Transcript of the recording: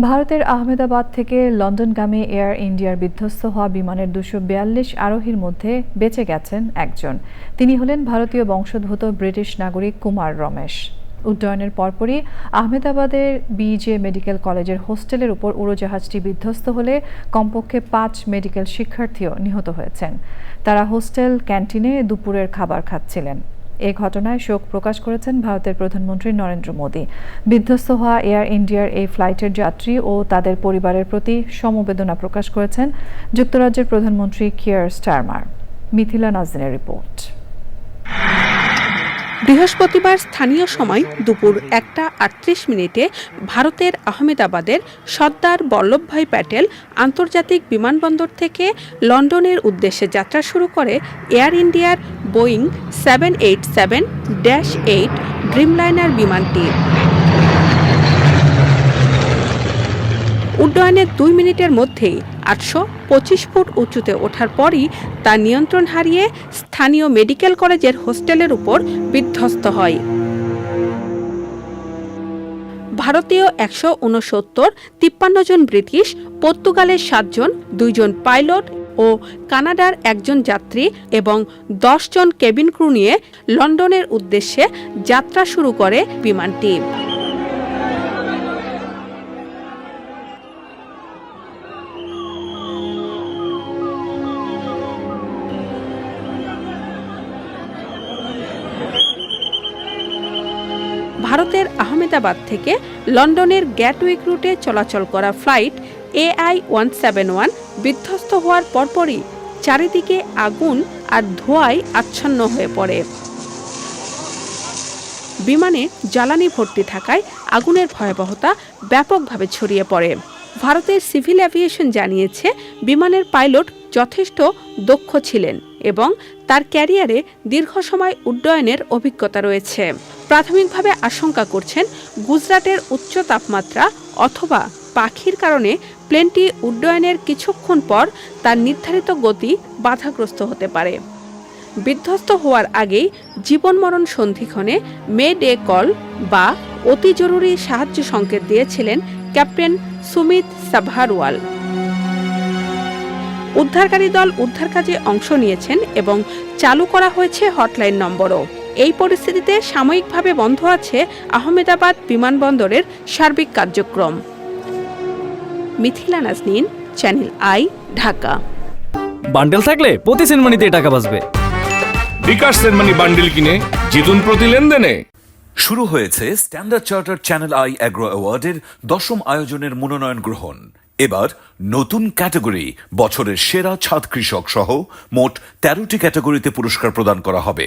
ভারতের আহমেদাবাদ থেকে লন্ডনগামী এয়ার ইন্ডিয়ার বিধ্বস্ত হওয়া বিমানের দুশো বিয়াল্লিশ আরোহীর মধ্যে বেঁচে গেছেন একজন। তিনি হলেন ভারতীয় বংশোদ্ভূত ব্রিটিশ নাগরিক কুমার রমেশ। উড্ডয়নের পরপরই আহমেদাবাদের বিজে মেডিকেল কলেজের হোস্টেলের উপর উড়োজাহাজটি বিধ্বস্ত হলে কমপক্ষে পাঁচ মেডিকেল শিক্ষার্থীও নিহত হয়েছেন। তারা হোস্টেল ক্যান্টিনে দুপুরের খাবার খাচ্ছিলেন। এ ঘটনায় শোক প্রকাশ করেছেন ভারতের প্রধানমন্ত্রী নরেন্দ্র মোদী। বিধ্বস্ত হওয়া এয়ার ইন্ডিয়ার এই ফ্লাইটের যাত্রী ও তাদের পরিবারের প্রতি সমবেদনা প্রকাশ করেছেন যুক্তরাজ্যের প্রধানমন্ত্রী কিয়ার স্টারমার। মিথিলা নাজিনের রিপোর্ট। বৃহস্পতিবার স্থানীয় সময় দুপুর একটা আটত্রিশ মিনিটে ভারতের আহমেদাবাদের সর্দার বল্লভভাই প্যাটেল আন্তর্জাতিক বিমানবন্দর থেকে লন্ডনের উদ্দেশ্যে যাত্রা শুরু করে এয়ার ইন্ডিয়ার Boeing seven eight seven dash eight Dreamliner বিমানটি উড্ডয়নের দুই মিনিটের মধ্যেই আটশো পঁচিশ ফুট উঁচুতে ওঠার পরই তা নিয়ন্ত্রণ হারিয়ে স্থানীয় মেডিকেল কলেজের হোস্টেলের উপর বিধ্বস্ত হয়। ভারতীয় একশো উনসত্তর, তিপ্পান্ন জন ব্রিটিশ, পর্তুগালের সাতজন দুইজন পাইলট ও কানাডার একজন যাত্রী এবং দশজন কেবিন ক্রু নিয়ে লন্ডনের উদ্দেশ্যে যাত্রা শুরু করে বিমানটি। ভারতের আহমেদাবাদ থেকে লন্ডনের গ্যাটউইক রুটে চলাচল করা flight AI one seven one বিধ্বস্ত হওয়ার পরপরই চারিদিকে আগুন আর ধোঁয়ায় আচ্ছন্ন হয়ে পড়ে। বিমানে জ্বালানি ভর্তি থাকায় আগুনের ভয়াবহতা ব্যাপকভাবে ছড়িয়ে পড়ে। ভারতের সিভিল অ্যাভিয়েশন জানিয়েছে, বিমানের পাইলট যথেষ্ট দক্ষ ছিলেন এবং তার ক্যারিয়ারে দীর্ঘ সময় উড্ডয়নের অভিজ্ঞতা রয়েছে। প্রাথমিকভাবে আশঙ্কা করছেন গুজরাটের উচ্চ তাপমাত্রা অথবা পাখির কারণে প্লেনটি উড্ডয়নের কিছুক্ষণ পর তার নির্ধারিত গতি বাধাগ্রস্ত হতে পারে। বিধ্বস্ত হওয়ার আগেই জীবন মরণ সন্ধিক্ষণে মে ডে কল বা অতি জরুরি সাহায্য সংকেত দিয়েছিলেন ক্যাপ্টেন সুমিত সাভারওয়াল। উদ্ধারকারী দল উদ্ধার কাজে অংশ নিয়েছেন এবং চালু করা হয়েছে হটলাইন নম্বরও। এই পরিস্থিতিতে সাময়িকভাবে বন্ধ আছে আহমেদাবাদ বিমানবন্দরের সার্বিক কার্যক্রম। Mithila Nazneen channel I Dhaka. Bundle থাকলে প্রতি সেনমানিতে টাকা বাঁচবে। বিকাশ সেনমানি বান্ডিল কিনে জিতুন প্রতি লেনদেনে। শুরু হয়েছে Standard Charter channel I agro অ্যাওয়ার্ডের দশম আয়োজনের মনোনয়ন গ্রহণ। এবার নতুন ক্যাটাগরি বছরের সেরা ছাদ কৃষক সহ মোট তেরোটি ক্যাটাগরিতে পুরস্কার প্রদান করা হবে।